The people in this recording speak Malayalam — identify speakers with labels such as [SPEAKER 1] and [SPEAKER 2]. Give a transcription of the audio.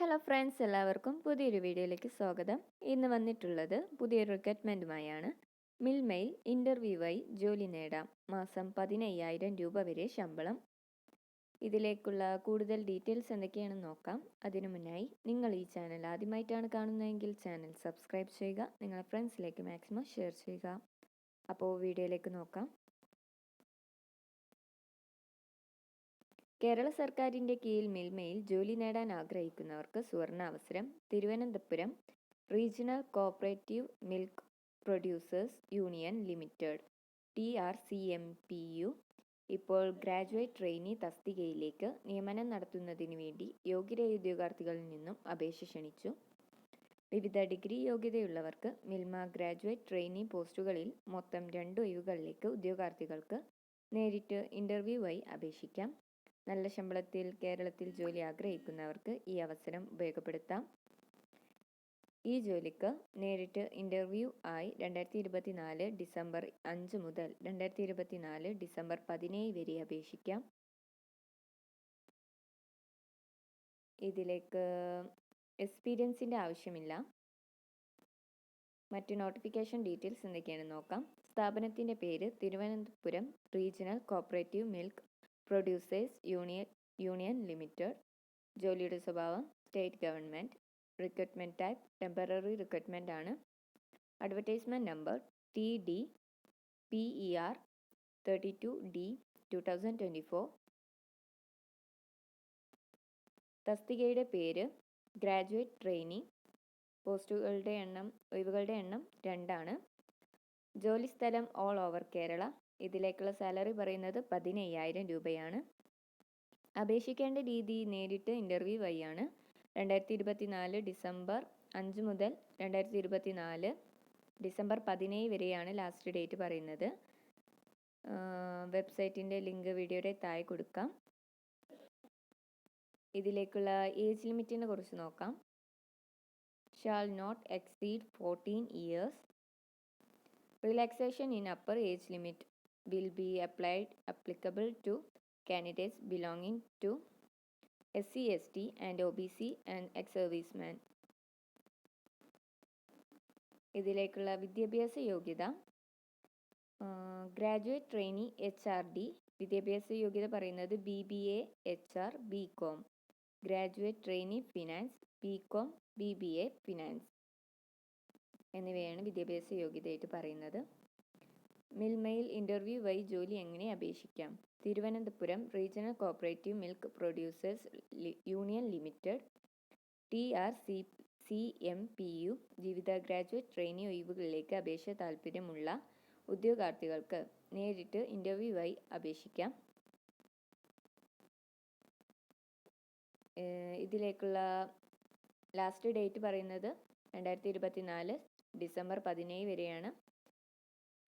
[SPEAKER 1] ഹലോ ഫ്രണ്ട്സ് എല്ലാവർക്കും പുതിയൊരു വീഡിയോയിലേക്ക് സ്വാഗതം. ഇന്ന് വന്നിട്ടുള്ളത് പുതിയൊരു റിക്രൂട്ട്മെന്റുമായാണ് മിൽമയിൽ ഇന്റർവ്യൂവായി ജോലി നേടാം. മാസം പതിനയ്യായിരം രൂപ വരെ ശമ്പളം. ഇതിലേക്കുള്ള കൂടുതൽ ഡീറ്റെയിൽസ് എന്തൊക്കെയാണെന്ന് നോക്കാം. അതിനു മുന്നായി നിങ്ങൾ ഈ ചാനൽ ആദ്യമായിട്ടാണ് കാണുന്നതെങ്കിൽ ചാനൽ സബ്സ്ക്രൈബ് ചെയ്യുക. നിങ്ങളുടെ ഫ്രണ്ട്സിലേക്ക് മാക്സിമം ഷെയർ ചെയ്യുക. അപ്പോൾ വീഡിയോയിലേക്ക് നോക്കാം. കേരള സർക്കാരിന്റെ കീഴിൽ മിൽമയിൽ ജോലി നേടാൻ ആഗ്രഹിക്കുന്നവർക്ക് സുവർണ അവസരം Thiruvananthapuram regional cooperative milk producers union limited T R C M P U. ഇപ്പോൾ ഗ്രാജുവേറ്റ് ട്രെയിനി തസ്തികയിലേക്ക് നിയമനം നടത്തുന്നതിന് വേണ്ടി യോഗ്യരായ ഉദ്യോഗാർത്ഥികളിൽ നിന്നും അപേക്ഷ ക്ഷണിച്ചു. വിവിധ ഡിഗ്രി യോഗ്യതയുള്ളവർക്ക് മിൽമ ഗ്രാജുവേറ്റ് ട്രെയിനി പോസ്റ്റുകളിൽ മൊത്തം രണ്ട് ഒഴിവുകളിലേക്ക് ഉദ്യോഗാർത്ഥികൾക്ക് നേരിട്ട് ഇന്റർവ്യൂ വഴി അപേക്ഷിക്കാം. നല്ല ശമ്പളത്തിൽ കേരളത്തിൽ ജോലി ആഗ്രഹിക്കുന്നവർക്ക് ഈ അവസരം ഉപയോഗപ്പെടുത്താം. ഈ ജോലിക്ക് നേരിട്ട് ഇന്റർവ്യൂ ആയി രണ്ടായിരത്തി ഇരുപത്തിനാല് ഡിസംബർ അഞ്ച് മുതൽ രണ്ടായിരത്തി ഇരുപത്തിനാല് ഡിസംബർ പതിനേഴ് വരെ അപേക്ഷിക്കാം. ഇതിലേക്ക് എക്സ്പീരിയൻസിന്റെ ആവശ്യമില്ല. മറ്റ് നോട്ടിഫിക്കേഷൻ ഡീറ്റെയിൽസ് എന്തൊക്കെയാണെന്ന് നോക്കാം. സ്ഥാപനത്തിന്റെ പേര് Thiruvananthapuram regional cooperative milk producers union union limited ജോലിയുടെ സ്വഭാവം state government recruitment type temporary recruitment ആണ്. Advertisement number T D P E R thirty two D two thousand twenty four തസ്തികയുടെ പേര് ഗ്രാജുവേറ്റ് ട്രെയിനി പോസ്റ്റുകളുടെ എണ്ണം ഒഴിവുകളുടെ എണ്ണം രണ്ടാണ്. ജോലിസ്ഥലം ഓൾ ഓവർ കേരള ഇതിലേക്കുള്ള സാലറി പറയുന്നത് പതിനയ്യായിരം രൂപയാണ്. അപേക്ഷിക്കേണ്ട രീതി നേരിട്ട് ഇന്റർവ്യൂ വഴിയാണ്. രണ്ടായിരത്തി ഇരുപത്തി നാല് ഡിസംബർ അഞ്ച് മുതൽ രണ്ടായിരത്തി ഇരുപത്തി നാല് ഡിസംബർ പതിനേഴ് വരെയാണ് ലാസ്റ്റ് ഡേറ്റ് പറയുന്നത്. വെബ്സൈറ്റിന്റെ ലിങ്ക് വീഡിയോയുടെ താഴെ കൊടുക്കാം. ഇതിലേക്കുള്ള ഏജ് ലിമിറ്റിനെ കുറിച്ച് നോക്കാം. Shall not exceed fourteen years relaxation in upper age limit will be applied applicable to candidates belonging to SC, ST and OBC and ex-servicemen. ഇതിലേക്കുള്ള വിദ്യാഭ്യാസ യോഗ്യത graduate trainee H R D വിദ്യാഭ്യാസ യോഗ്യത പറയുന്നത് B B A H R B com graduate trainee finance B com B B A finance എന്നിവയാണ് വിദ്യാഭ്യാസ യോഗ്യതയായിട്ട് പറയുന്നത്. മിൽമയിൽ ഇന്റർവ്യൂ വഴി ജോലി എങ്ങനെ അപേക്ഷിക്കാം? Thiruvananthapuram regional cooperative milk producers union limited T R C C M P U ജീവിത ഗ്രാജുവേറ്റ് ട്രെയിനി ഒഴിവുകളിലേക്ക് അപേക്ഷ താൽപ്പര്യമുള്ള ഉദ്യോഗാർത്ഥികൾക്ക് നേരിട്ട് ഇന്റർവ്യൂ വഴി അപേക്ഷിക്കാം. ഇതിലേക്കുള്ള ലാസ്റ്റ് ഡേറ്റ് പറയുന്നത് രണ്ടായിരത്തി ഇരുപത്തിനാല് ഡിസംബർ പതിനേഴ് വരെയാണ്.